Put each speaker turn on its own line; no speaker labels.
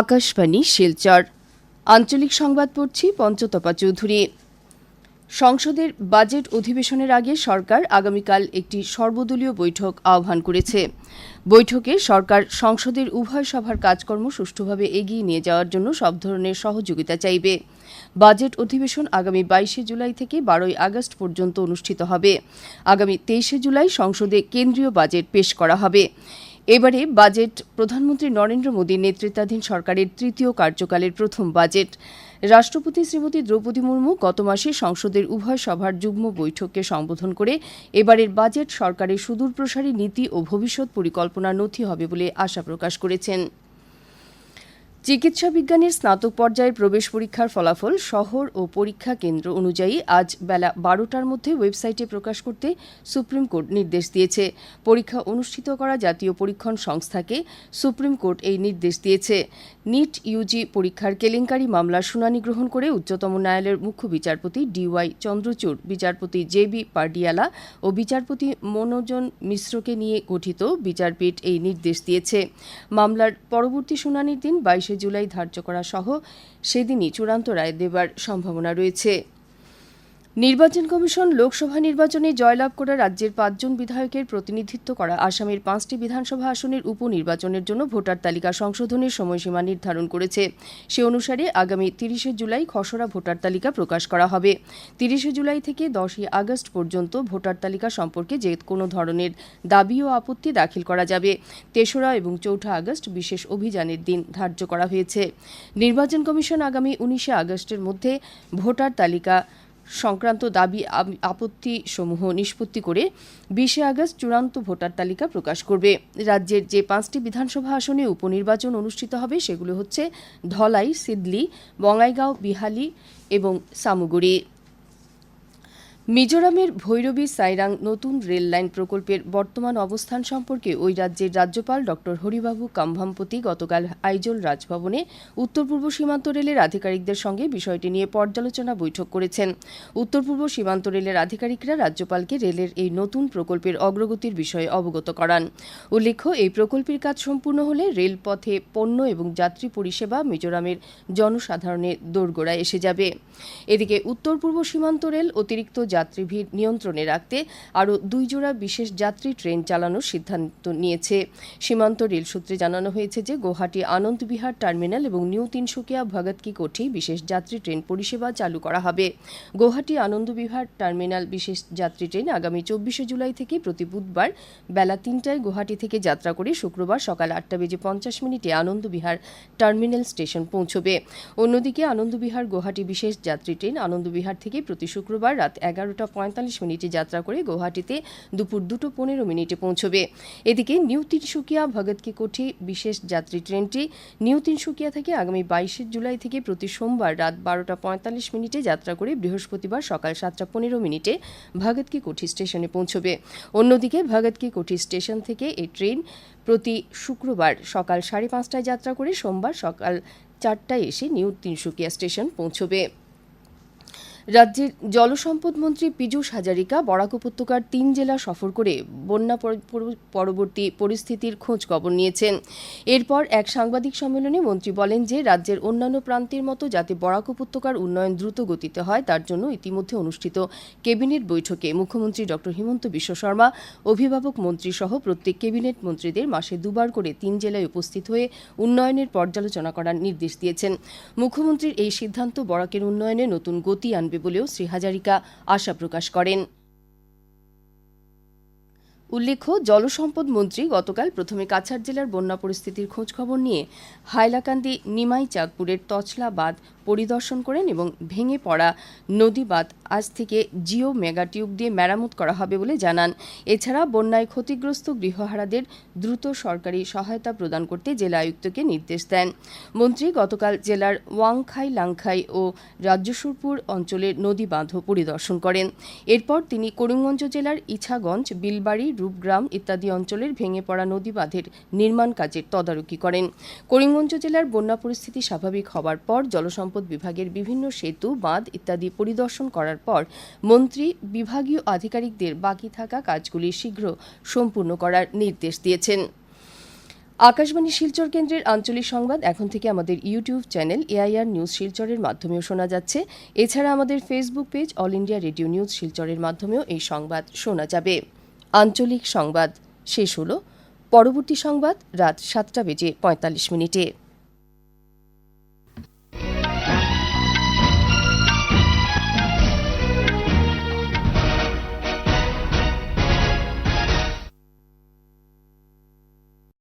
আকাশবাণী শিলচর আঞ্চলিক সংবাদ পড়ছি পঞ্চতপা চৌধুরী সংসদের বাজেট অধিবেশনের আগে সরকার আগামীকাল একটি সর্বদলীয় বৈঠক আহ্বান করেছে বৈঠকে সরকার সংসদের উভয় সভার কাজকর্ম সুষ্ঠুভাবে এগিয়ে নিয়ে যাওয়ার জন্য সব ধরনের সহযোগিতা চাইবে বাজেট অধিবেশন আগামী বাইশে জুলাই থেকে বারোই আগস্ট পর্যন্ত অনুষ্ঠিত হবে আগামী তেইশে জুলাই সংসদে কেন্দ্রীয় বাজেট পেশ করা হবে এবারে বাজেট প্রধানমন্ত্রী নরেন্দ্র মোদীর নেতৃত্বাধীন সরকারের তৃতীয় কার্যকালের প্রথম বাজেট রাষ্ট্রপতি শ্রীমতী দ্রৌপদী মুর্মু গত মাসে সংসদের উভয় সভার যুগ্ম বৈঠককে সম্বোধন করে এবারের বাজেট সরকারের সুদূরপ্রসারী নীতি ও ভবিষ্যৎ পরিকল্পনার নথি হবে বলে আশা প্রকাশ করেছেন চিকিৎসা বিজ্ঞানের স্নাতক পর্যায়ের প্রবেশ পরীক্ষার ফলাফল শহর ও পরীক্ষা কেন্দ্র অনুযায়ী আজ বেলা বারোটার মধ্যে ওয়েবসাইটে প্রকাশ করতে সুপ্রিম কোর্ট নির্দেশ দিয়েছে পরীক্ষা অনুষ্ঠিত করা জাতীয় পরীক্ষণ সংস্থাকে সুপ্রিম কোর্ট এই নির্দেশ দিয়েছে নিট ইউজি পরীক্ষার কেলেঙ্কারি মামলার শুনানি গ্রহণ করে উচ্চতম ন্যায়ালয়ের মুখ্য বিচারপতি ডিওয়াই চন্দ্রচূড় বিচারপতি জে বি পার্ডিয়ালা ও বিচারপতি মনোজন মিশ্রকে নিয়ে গঠিত বিচারপীঠ এই নির্দেশ দিয়েছে মামলার পরবর্তী শুনানির দিন বাইশে জুলাই ধার্য করা সহ সেদিনই চূড়ান্ত রায় দেবার সম্ভাবনা রয়েছে নির্বাচন কমিশন লোকসভা নির্বাচনে জয়লাভ করা রাজ্যের পাঁচজন বিধায়কের প্রতিনিধিত্ব করা আসামের পাঁচটি বিধানসভা আসনের উপনির্বাচনের জন্য ভোটার তালিকা সংশোধনের সময়সীমা নির্ধারণ করেছে সে অনুসারে আগামী তিরিশে জুলাই খসড়া ভোটার তালিকা প্রকাশ করা হবে তিরিশে জুলাই থেকে দশই আগস্ট পর্যন্ত ভোটার তালিকা সম্পর্কে যে কোনো ধরনের দাবি ও আপত্তি দাখিল করা যাবে তেসরা এবং চৌঠা আগস্ট বিশেষ অভিযানের দিন ধার্য করা হয়েছে নির্বাচন কমিশন আগামী উনিশে আগস্টের মধ্যে ভোটার তালিকা সংক্রান্ত দাবি আপত্তি সমূহ নিষ্পত্তি করে বিশে আগস্ট চূড়ান্ত ভোটার তালিকা প্রকাশ করবে রাজ্যের যে পাঁচটি বিধানসভা আসনে উপনির্বাচন অনুষ্ঠিত হবে সেগুলো হচ্ছে ধলাই সিদলি বঙ্গাইগাঁও বিহালি এবং সামুগুড়ি মিজোরামের ভৈরবী সাইরাং নতুন রেল লাইন প্রকল্পের বর্তমান অবস্থান সম্পর্কে ওই রাজ্যের রাজ্যপাল ড হরিবাবু কাম্ভাম্পতি গতকাল আইজল রাজভবনে উত্তর পূর্ব সীমান্ত রেলের আধিকারিকদের সঙ্গে বিষয়টি নিয়ে পর্যালোচনা বৈঠক করেছেন উত্তর পূর্ব সীমান্ত রেলের আধিকারিকরা রাজ্যপালকে রেলের এই নতুন প্রকল্পের অগ্রগতির বিষয়ে অবগত করান উল্লেখ্য এই প্রকল্পের কাজ সম্পূর্ণ হলে রেলপথে পণ্য এবং যাত্রী পরিষেবা মিজোরামের জনসাধারণের দোরগোড়ায় এসে যাবে এদিকে উত্তর পূর্ব সীমান্ত রেল অতিরিক্ত যাত্রী ভিড় নিয়ন্ত্রণে রাখতে আরও দুই জোড়া বিশেষ যাত্রী ট্রেন চালানোর সিদ্ধান্ত নিয়েছে সীমান্ত রেল সূত্রে জানানো হয়েছে যে গৌহাটি আনন্দবিহার টার্মিনাল এবং নিউ তিনসুকিয়া ভগত কি কোঠি বিশেষ যাত্রী ট্রেন পরিষেবা চালু করা হবে গৌহাটি আনন্দবিহার টার্মিনাল বিশেষ যাত্রী ট্রেন আগামী চব্বিশে জুলাই থেকে প্রতি বুধবার বেলা তিনটায় গৌহাটি থেকে যাত্রা করে শুক্রবার সকাল আটটা বেজে পঞ্চাশ মিনিটে আনন্দবিহার টার্মিনাল স্টেশন পৌঁছবে অন্যদিকে আনন্দবিহার গৌহাটি বিশেষ যাত্রী ট্রেন আনন্দবিহার থেকে প্রতি শুক্রবার রাত এগারো এগারোটা পঁয়তাল্লিশ মিনিটে যাত্রা করে গৌহাটিতে দুপুর দুটো পনেরো মিনিটে পৌঁছবে এদিকে নিউ তিনসুকিয়া ভগত কি কোঠি বিশেষ যাত্রী ট্রেনটি নিউ তিনসুকিয়া থেকে আগামী বাইশে জুলাই থেকে প্রতি সোমবার রাত বারোটা পঁয়তাল্লিশ মিনিটে যাত্রা করে বৃহস্পতিবার সকাল সাতটা পনেরো মিনিটে ভগত কি কোঠি স্টেশনে পৌঁছবে অন্যদিকে ভগত কি কোঠি স্টেশন থেকে এই ট্রেন প্রতি শুক্রবার সকাল সাড়ে পাঁচটায় যাত্রা করে সোমবার সকাল চারটায় এসে নিউ তিনসুকিয়া স্টেশন পৌঁছবে রাজ্যের জলসম্পদ মন্ত্রী পীযূষ হাজারিকা বরাক উপত্যকার তিন জেলা সফর করে বন্যা পরবর্তী পরিস্থিতির খোঁজ খবর নিয়েছেন এরপর এক সাংবাদিক সম্মেলনে মন্ত্রী বলেন যে রাজ্যের অন্যান্য প্রান্তের মতো যাতে বরাক উপত্যকার উন্নয়ন দ্রুত গতিতে হয় তার জন্য ইতিমধ্যে অনুষ্ঠিত কেবিনেট বৈঠকে মুখ্যমন্ত্রী ড হিমন্ত বিশ্ব শর্মা অভিভাবক মন্ত্রী সহ প্রত্যেক কেবিনেট মন্ত্রীদের মাসে দুবার করে তিন জেলায় উপস্থিত হয়ে উন্নয়নের পর্যালোচনা করার নির্দেশ দিয়েছেন মুখ্যমন্ত্রীর এই সিদ্ধান্ত বরাকের উন্নয়নে নতুন গতি আনবে বলেও শ্রী হাজারিকা আশা প্রকাশ করেন উল্লেখ্য জলসম্পদ মন্ত্রী গতকাল প্রথমে কাছাড় জেলার বন্যা পরিস্থিতির খোঁজখবর নিয়ে হাইলাকান্দি নিমাই চাঁদপুরের তছলা বাঁধ পরিদর্শন করেন এবং ভেঙে পড়া নদী বাঁধ আজ থেকে জিও মেগা টিউব দিয়ে মেরামত করা হবে বলে জানান এছাড়া বন্যায় ক্ষতিগ্রস্ত গৃহহারাদের দ্রুত সরকারি সহায়তা প্রদান করতে জেলা আয়ুক্তকে নির্দেশ দেন মন্ত্রী গতকাল জেলার ওয়াংখাই লাংখাই ও রাজ্যসুরপুর অঞ্চলের নদী বাঁধও পরিদর্শন করেন এরপর তিনি করিমগঞ্জ জেলার ইছাগঞ্জ বিলবাড়ি রূপগ্রাম ইত্যাদি অঞ্চলের ভেঙে পড়া নদী বাঁধের নির্মাণ কাজের তদারকি করেন করিমগঞ্জ জেলার বন্যা পরিস্থিতি স্বাভাবিক হওয়ার পর জলসম্পদ বিভাগের বিভিন্ন সেতু বাঁধ ইত্যাদি পরিদর্শন করার পর মন্ত্রী বিভাগীয় আধিকারিকদের বাকি থাকা কাজগুলি শীঘ্র সম্পূর্ণ করার নির্দেশ দিয়েছেন আকাশবাণী শিলচর কেন্দ্রের আঞ্চলিক সংবাদ এখন থেকে আমাদের ইউটিউব চ্যানেল এআইআর নিউজ শিলচরের মাধ্যমেও শোনা যাচ্ছে এছাড়া আমাদের Facebook page all India radio news শিলচরের মাধ্যমেও এই সংবাদ শোনা যাবে আঞ্চলিক সংবাদ শেষ হল পরবর্তী সংবাদ রাত সাতটা বেজে পঁয়তাল্লিশ মিনিটে